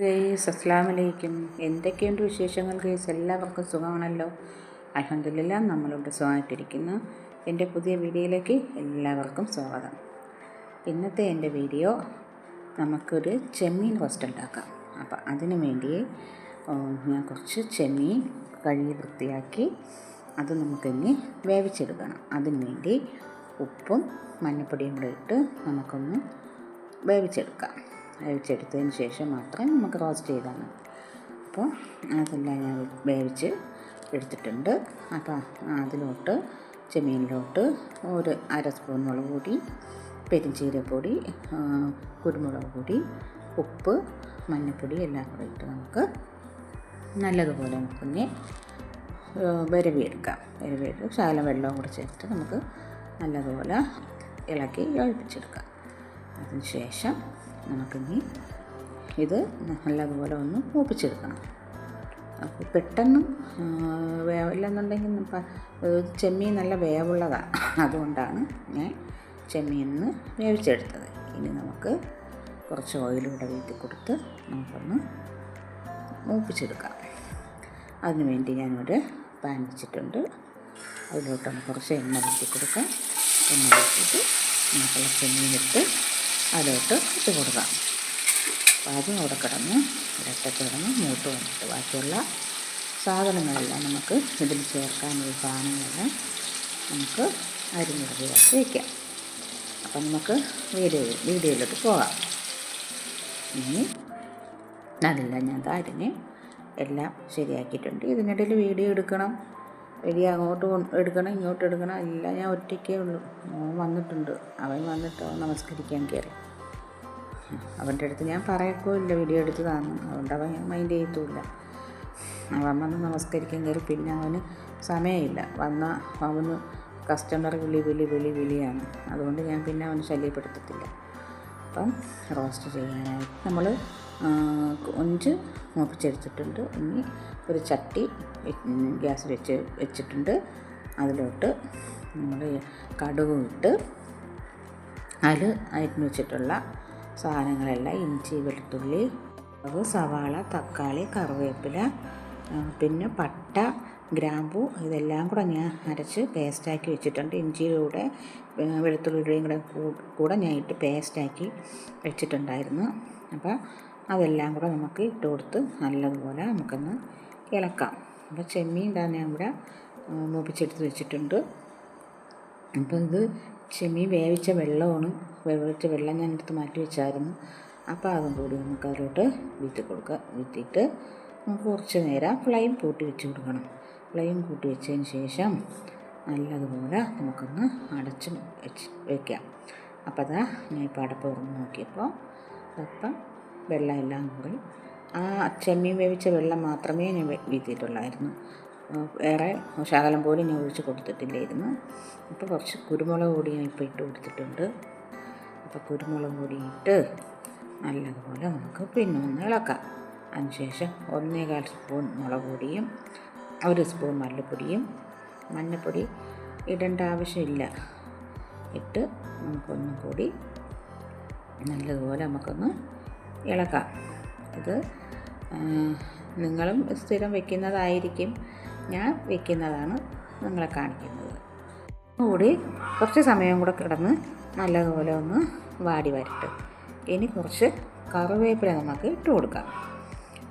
Guys അലൈക്കും എന്തൊക്കെയുണ്ട് വിശേഷങ്ങൾ ഗൈസ് എല്ലാവർക്കും സുഖമാണല്ലോ? അലഹമില്ല നമ്മളിവിടെ സുഖമായിട്ടിരിക്കുന്നു. എന്റെ പുതിയ വീഡിയോയിലേക്ക് എല്ലാവർക്കും സ്വാഗതം. ഇന്നത്തെ എന്റെ വീഡിയോ നമുക്കൊരു ചെമ്മീൻ റോസ്റ്റ് ഉണ്ടാക്കാം. അപ്പോൾ അതിന് വേണ്ടി ഞാൻ കുറച്ച് ചെമ്മീൻ കഴുകി വൃത്തിയാക്കി അത് നമുക്കിനി വേവിച്ചെടുക്കണം. അതിന് വേണ്ടി ഉപ്പും മഞ്ഞൾപ്പൊടിയും കൂടെ ഇട്ട് നമുക്കൊന്ന് വേവിച്ചെടുക്കാം. വേവിച്ചെടുത്തതിന് ശേഷം മാത്രം നമുക്ക് റോസ്റ്റ് ചെയ്താൽ മതി അപ്പോൾ അതെല്ലാം ഞാൻ വേവിച്ച് എടുത്തിട്ടുണ്ട്. അപ്പോൾ അതിലോട്ട് ചെമ്മീനിലോട്ട് ഒരു അര സ്പൂൺ മുളക് പൊടി പെരിഞ്ചീരപ്പൊടി കുരുമുളക് പൊടി ഉപ്പ് മഞ്ഞൾപ്പൊടി എല്ലാം കൂടെ ഇട്ട് നമുക്ക് നല്ലതുപോലെ നമുക്കൊന്ന് വരവിയെടുക്കാം. വരവിയെടുത്ത് ശകലം വെള്ളവും കൂടെ ചേർത്ത് നമുക്ക് നല്ലതുപോലെ ഇളക്കി യോജിപ്പിച്ചെടുക്കാം. അതിന് ശേഷം നമുക്കിനി ഇത് നല്ലതുപോലെ ഒന്ന് മൂപ്പിച്ചെടുക്കണം. അപ്പോൾ പെട്ടെന്ന് വേവില്ലെന്നുണ്ടെങ്കിൽ ചെമ്മീൻ നല്ല വേവുള്ളതാണ് അതുകൊണ്ടാണ് ഞാൻ ചെമ്മീനിന്ന് വേവിച്ചെടുത്തത്. ഇനി നമുക്ക് കുറച്ച് ഓയിലൂടെ വീട്ടിൽ കൊടുത്ത് നമുക്കൊന്ന് മൂപ്പിച്ചെടുക്കാം. അതിന് വേണ്ടി ഞാനൊരു പാൻ വെച്ചിട്ടുണ്ട്. അതിലോട്ടാണ് കുറച്ച് എണ്ണ വീട്ടി കൊടുക്കാം. എണ്ണ വെച്ചിട്ട് നമുക്കുള്ള ചെമ്മീനിട്ട് അതിലോട്ട് ഇട്ട് കൊടുക്കാം അപ്പോൾ അതും അവിടെ കിടന്ന് ഇരട്ട കിടന്ന് മൂട്ട് വന്നിട്ട് ബാക്കിയുള്ള സാധനങ്ങളെല്ലാം നമുക്ക് ഇതിൽ ചേർക്കാനുള്ള സാധനങ്ങളെല്ലാം നമുക്ക് അരിഞ്ഞ് റെഡിയാക്കി വയ്ക്കാം അപ്പം നമുക്ക് വീഡിയോ വീഡിയോയിലോട്ട് പോകാം. ഇനി അതെല്ലാം ഞാൻ താരിഞ്ഞ് എല്ലാം ശരിയാക്കിയിട്ടുണ്ട്. ഇതിനിടയിൽ വീഡിയോ എടുക്കണം. വീഡിയോ അങ്ങോട്ട് എടുക്കണം ഇങ്ങോട്ട് എടുക്കണം എല്ലാം ഞാൻ ഒറ്റയ്ക്കേ ഉള്ളൂ. വന്നിട്ടുണ്ട്. അവൻ വന്നിട്ട് നമസ്കരിക്കാൻ കയറി. അവന്റെ അടുത്ത് ഞാൻ പറയക്കുമില്ല വീഡിയോ എടുത്ത് കാണും അതുകൊണ്ട് അവൻ മൈൻഡ് ചെയ്യത്തുമില്ല. അവൻ വന്ന് നമസ്കരിക്കാൻ കയറി. പിന്നെ അവന് സമയമില്ല. വന്ന അവന് കസ്റ്റമർ വിളി വിളി വിളി വിളിയാണ്. അതുകൊണ്ട് ഞാൻ പിന്നെ അവന് ശല്യപ്പെടുത്തത്തില്ല. അപ്പം റോസ്റ്റ് ചെയ്യാനായിട്ട് നമ്മൾ കൊഞ്ച് മൂപ്പിച്ചെടുത്തിട്ടുണ്ട്. ഇനി ഒരു ചട്ടി ഗ്യാസ് വെച്ച് വെച്ചിട്ടുണ്ട്. അതിലോട്ട് നമ്മൾ കടുകും ഇട്ട് അതിൽ അരിഞ്ഞ് വെച്ചിട്ടുള്ള സാധനങ്ങളെല്ലാം ഇഞ്ചി വെളുത്തുള്ളി സവാള തക്കാളി കറിവേപ്പില പിന്നെ പട്ട ഗ്രാമ്പു ഇതെല്ലാം കൂടെ ഞാൻ അരച്ച് പേസ്റ്റാക്കി വെച്ചിട്ടുണ്ട്. ആ, വെളുത്തുള്ളിയുടെയും കൂടെ കൂടെ ഞാൻ ഇട്ട് പേസ്റ്റാക്കി വെച്ചിട്ടുണ്ടായിരുന്നു. അപ്പോൾ അതെല്ലാം കൂടെ നമുക്ക് ഇട്ട് കൊടുത്ത് നല്ലതുപോലെ നമുക്കൊന്ന് ഇളക്കാം. അപ്പോൾ ചെമ്മീൻ തന്നെ ഇവിടെ മൂപ്പിച്ചെടുത്ത് വെച്ചിട്ടുണ്ട്. അപ്പോൾ ഇത് ചെമ്മീൻ വേവിച്ച വെള്ളമാണ്. വേവിച്ച വെള്ളം ഞാൻ എടുത്ത് മാറ്റി വെച്ചായിരുന്നു. അപ്പോൾ അതും കൂടി നമുക്ക് അതിലോട്ട് വീട്ടി കൊടുക്കുക വീട്ടിയിട്ട് നമുക്ക് കുറച്ച് നേരം ഫ്ലെയിം കൂട്ടി വെച്ച് കൊടുക്കണം. ഫ്ലെയിം കൂട്ടി വെച്ചതിന് ശേഷം നല്ലതുപോലെ നമുക്കൊന്ന് അടച്ച് വെച്ച് വയ്ക്കാം അപ്പോൾ അതാ ഞാൻ ഇപ്പോൾ അടപ്പ് തുറന്ന് നോക്കിയപ്പോൾ അപ്പം വെള്ളം എല്ലാം കൂടി ആ ചെമ്മീൻ വേവിച്ച വെള്ളം മാത്രമേ ഞാൻ വെ- വീഴ്ത്തിയിട്ടുള്ളായിരുന്നു ആ, വേറെ ശകലം പോലും ഞാൻ ഒഴിച്ച് കൊടുത്തിട്ടില്ലായിരുന്നു. ഇപ്പോൾ കുറച്ച് കുരുമുളക് കൂടി ഞാൻ ഇപ്പോൾ ഇട്ട് കൊടുത്തിട്ടുണ്ട്. അപ്പോൾ കുരുമുളക് പൊടി ഇട്ട് നല്ലതുപോലെ നമുക്ക് പിന്നെ ഒന്ന് ഇളക്കാം. അതിനുശേഷം ഒന്നേകാൽ സ്പൂൺ മുളക് പൊടിയും ഒരു സ്പൂൺ മല്ലിപ്പൊടിയും മഞ്ഞൾപ്പൊടി ഇടേണ്ട ആവശ്യമില്ല. ഇട്ട് നമുക്കൊന്നും കൂടി നല്ലതുപോലെ നമുക്കൊന്ന് ഇളക്കാം. ഇത് നിങ്ങളും സ്ഥിരം വെക്കുന്നതായിരിക്കും. ഞാൻ വെക്കുന്നതാണ് നിങ്ങളെ കാണിക്കുന്നത്. കൂടി കുറച്ച് സമയം കൂടെ കിടന്ന് നല്ലതുപോലെ ഒന്ന് വാടി വരട്ട്. ഇനി കുറച്ച് കറിവേപ്പില നമുക്ക് ഇട്ട് കൊടുക്കാം.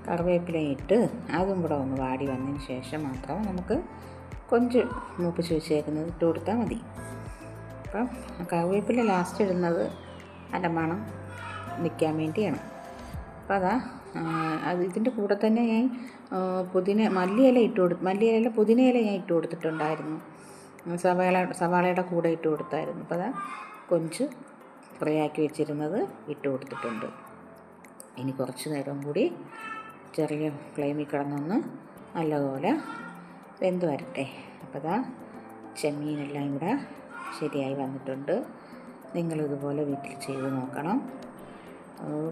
കറിവേപ്പില ഇട്ട് അതും കൂടെ ഒന്ന് വാടി വന്നതിന് ശേഷം മാത്രം നമുക്ക് കൊഞ്ച് മൂപ്പിച്ച് വെച്ചേക്കുന്നത് ഇട്ട് കൊടുത്താൽ മതി. അപ്പം കറിവേപ്പില ലാസ്റ്റ് ഇടുന്നത് അതിന്റെ മണം നിൽക്കാൻ വേണ്ടിയാണ്. അപ്പോൾ അതാ അത് ഇതിന്റെ കൂടെ തന്നെ ഞാൻ പുതിന മല്ലിയില ഇട്ട് കൊടു മല്ലിയില പുതിനയില ഞാൻ ഇട്ട് കൊടുത്തിട്ടുണ്ടായിരുന്നു. സവാള സവാളയുടെ കൂടെ ഇട്ട് കൊടുത്തായിരുന്നു. അപ്പോൾ അതാ കൊഞ്ച് ഫ്രൈ ആക്കി വെച്ചിരുന്നത് ഇട്ട് കൊടുത്തിട്ടുണ്ട്. ഇനി കുറച്ച് നേരം കൂടി ചെറിയ ഫ്ലെയിമിൽ കിടന്നൊന്ന് നല്ലതുപോലെ വെന്ത് വരട്ടെ. അപ്പോൾ അതാ ചെമ്മീനെല്ലാം ഇവിടെ ശരിയായി വന്നിട്ടുണ്ട്. നിങ്ങളിതുപോലെ വീട്ടിൽ ചെയ്ത് നോക്കണം.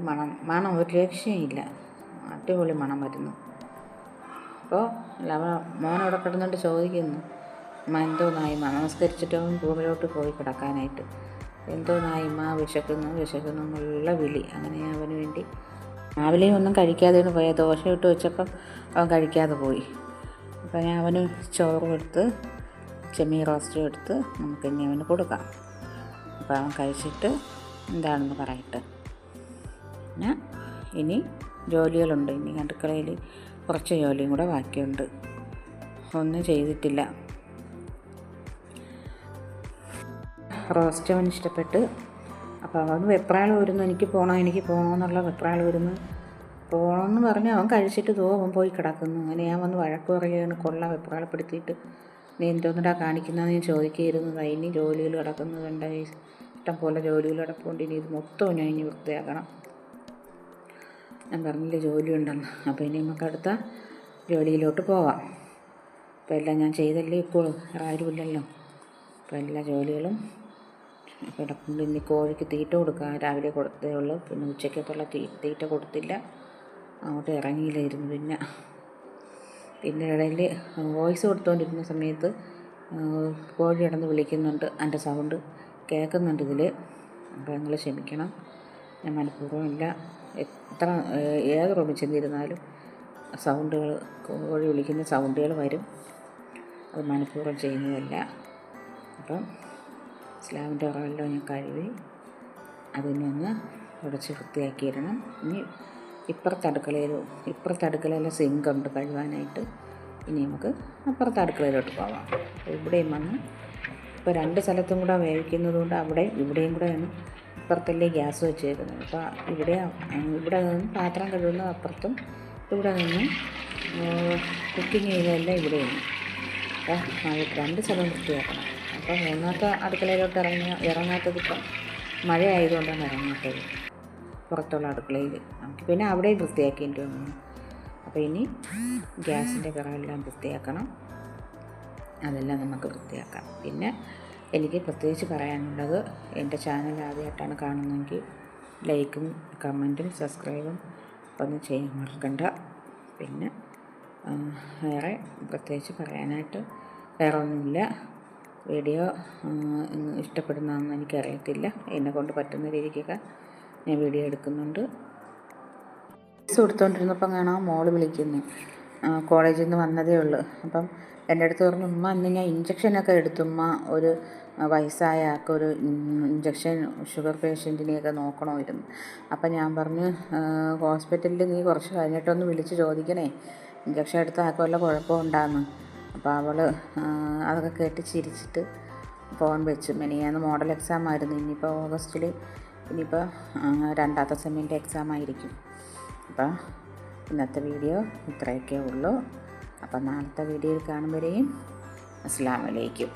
മണം മണം ഒരു രക്ഷയില്ല അടിപൊളി മണം വരുന്നു. അപ്പോൾ ലവ മോനവിടെ കിടന്നുകൊണ്ട് ചോദിക്കുന്നു അമ്മ എന്തോ നായ്മ നമസ്കരിച്ചിട്ട് റൂമിലോട്ട് പോയി കിടക്കാനായിട്ട്. എന്തോ നായ്മ വിശക്കുന്നു വിശക്കുന്നു എന്നുള്ള വിളി. അങ്ങനെ അവന് വേണ്ടി രാവിലെയും ഒന്നും കഴിക്കാതെ പോയ. ദോശ ഇട്ട് വെച്ചപ്പം അവൻ കഴിക്കാതെ പോയി. അപ്പോൾ ഞാൻ അവന് ചോറും എടുത്ത് ചെമ്മീൻ റോസ്റ്റും എടുത്ത് നമുക്ക് ഇനി അവന് കൊടുക്കാം. അപ്പോൾ അവൻ കഴിച്ചിട്ട് എന്താണെന്ന് പറയട്ടെ. പിന്നെ ഇനി ജോലികളുണ്ട്. ഇനി അടുക്കളയിൽ കുറച്ച് ജോലിയും കൂടെ ബാക്കിയുണ്ട്. ഒന്നും ചെയ്തിട്ടില്ല. റോസ്റ്റ് അവന് ഇഷ്ടപ്പെട്ട്. അപ്പോൾ അവൻ വെപ്രാളം വരുന്നു എനിക്ക് പോകണം എനിക്ക് പോകണമെന്നുള്ള വെപ്രാളം വരുന്നു പോകണമെന്ന് പറഞ്ഞ് അവൻ കഴിച്ചിട്ട് തോ അവൻ പോയി കിടക്കുന്നു. അങ്ങനെ ഞാൻ വന്ന് വഴക്ക് പറയുകയാണ്. കൊള്ള വെപ്രാളപ്പെടുത്തിയിട്ട്. നീ എന്തോന്നിടാ കാണിക്കുന്നതെന്ന് ഞാൻ ചോദിക്കുകയായിരുന്നു. ഇനി ജോലികൾ കിടക്കുന്നതുണ്ട് ഇഷ്ടം പോലെ ജോലിയിൽ കിടപ്പുകൊണ്ട് ഇനി ഇത് മൊത്തം ഞാൻ ഇനി വൃത്തിയാക്കണം. ഞാൻ പറഞ്ഞില്ലേ ജോലി ഉണ്ടെന്ന് അപ്പോൾ ഇനി നമുക്ക് അടുത്ത ജോലിയിലോട്ട് പോവാം. അപ്പോൾ എല്ലാം ഞാൻ ചെയ്തല്ലേ ഇപ്പോൾ? ആരുമില്ലല്ലോ. അപ്പോൾ എല്ലാ ജോലികളും കിടക്കുന്നുണ്ട് ഇനി കോഴിക്ക് തീറ്റ കൊടുക്കാൻ രാവിലെ കൊടുത്തേ ഉള്ളൂ. പിന്നെ ഉച്ചക്കത്തുള്ള തീ തീറ്റ കൊടുത്തില്ല. അങ്ങോട്ട് ഇറങ്ങിയില്ലായിരുന്നു പിന്നെ. പിന്നെ ഇടയിൽ വോയിസ് കൊടുത്തുകൊണ്ടിരുന്ന സമയത്ത് കോഴി കിടന്ന് വിളിക്കുന്നുണ്ട്. എന്റെ സൗണ്ട് കേൾക്കുന്നുണ്ട് ഇതിൽ അപ്പോൾ നിങ്ങൾ ക്ഷമിക്കണം. ഞാൻ മനഃപൂർവം ഇല്ല എത്ര ഏത് റൂമിൽ ചെന്നിരുന്നാലും സൗണ്ടുകൾ കോഴി വിളിക്കുന്ന സൗണ്ടുകൾ വരും. അത് മനഃപൂർവം ചെയ്യുന്നതല്ല. അപ്പം സ്ലാബിന്റെ ഉറവെല്ലാം ഞാൻ കഴുകി അതിനെ ഒന്ന് ഉടച്ച് വൃത്തിയാക്കിയിടണം. ഇനി ഇപ്പുറത്തെ അടുക്കളയിൽ ഇപ്പുറത്തെ അടുക്കളയിലെ സിങ്ക് ഉണ്ട് കഴുകാനായിട്ട്. ഇനി നമുക്ക് അപ്പുറത്തെ അടുക്കളയിലോട്ട് പോവാം. ഇവിടെയും വന്ന് ഇപ്പോൾ രണ്ട് സ്ഥലത്തും കൂടെ വേവിക്കുന്നത് കൊണ്ട് അവിടെ ഇവിടെയും കൂടെയാണ് ഇപ്പുറത്തല്ലേ ഗ്യാസ് വെച്ചേക്കുന്നത്. അപ്പോൾ ഇവിടെ ഇവിടെ നിന്നും പാത്രം കഴുകുന്നത് അപ്പുറത്തും ഇവിടെ നിന്നും കുക്കിംഗ് ചെയ്തതെല്ലാം ഇവിടെയാണ്. അപ്പോൾ രണ്ട് സ്ഥലം വൃത്തിയാക്കണം. അപ്പോൾ മൂന്നാമത്തെ അടുക്കളയിലോട്ട് ഇറങ്ങി ഇറങ്ങാത്തത് ഇപ്പം മഴ ആയതുകൊണ്ടാണ് ഇറങ്ങാത്തത്. പുറത്തുള്ള അടുക്കളയിൽ നമുക്ക് പിന്നെ അവിടെയും വൃത്തിയാക്കേണ്ടി വന്നു. അപ്പോൾ ഇനി ഗ്യാസിന്റെ കറവെല്ലാം വൃത്തിയാക്കണം. അതെല്ലാം നമുക്ക് വൃത്തിയാക്കാം. പിന്നെ എനിക്ക് പ്രത്യേകിച്ച് പറയാനുള്ളത് എന്റെ ചാനൽ ആദ്യമായിട്ടാണ് കാണുന്നതെങ്കിൽ ലൈക്കും കമന്റും സബ്സ്ക്രൈബും ഒന്ന് ചെയ്യാൻ മറക്കണ്ട. പിന്നെ വേറെ പ്രത്യേകിച്ച് പറയാനായിട്ട് വേറെ ഒന്നുമില്ല വീഡിയോ ഇഷ്ടപ്പെടുന്നതെന്ന് എനിക്കറിയത്തില്ല. എന്നെ കൊണ്ട് പറ്റുന്ന രീതിക്കൊക്കെ ഞാൻ വീഡിയോ എടുക്കുന്നുണ്ട്. കൊടുത്തുകൊണ്ടിരുന്നപ്പം കാണാം മോൾ വിളിക്കുന്നു. കോളേജിൽ നിന്ന് വന്നതേ ഉള്ളൂ. അപ്പം എന്റെ അടുത്ത് പറഞ്ഞു ഉമ്മ അന്ന് ഞാൻ ഇഞ്ചക്ഷനൊക്കെ എടുത്തുമ്മ ഒരു വയസ്സായ ആൾക്ക് ഒരു ഇഞ്ചക്ഷൻ ഷുഗർ പേഷ്യന്റിനെയൊക്കെ നോക്കണമായിരുന്നു. അപ്പം ഞാൻ പറഞ്ഞു ഹോസ്പിറ്റലിൽ നീ കുറച്ച് കഴിഞ്ഞിട്ടൊന്ന് വിളിച്ച് ചോദിക്കണേ. ഇഞ്ചക്ഷൻ എടുത്ത ആൾക്ക് വല്ല കുഴപ്പമുണ്ടാന്ന് അപ്പോൾ അവൾ അതൊക്കെ കേട്ട് ചിരിച്ചിട്ട് ഫോൺ വെച്ചു. മെനിയാന്ന് മോഡൽ എക്സാം ആയിരുന്നു. ഇനിയിപ്പോൾ ഓഗസ്റ്റിൽ ഇനിയിപ്പോൾ രണ്ടാമത്തെ സെമ്മിന്റെ എക്സാം ആയിരിക്കും. അപ്പോൾ ഇന്നത്തെ വീഡിയോ ഇത്രയൊക്കെ ഉള്ളൂ. അപ്പോൾ നാളത്തെ വീഡിയോയിൽ കാണുമ്പോഴേയും അസ്സാം വലൈക്കും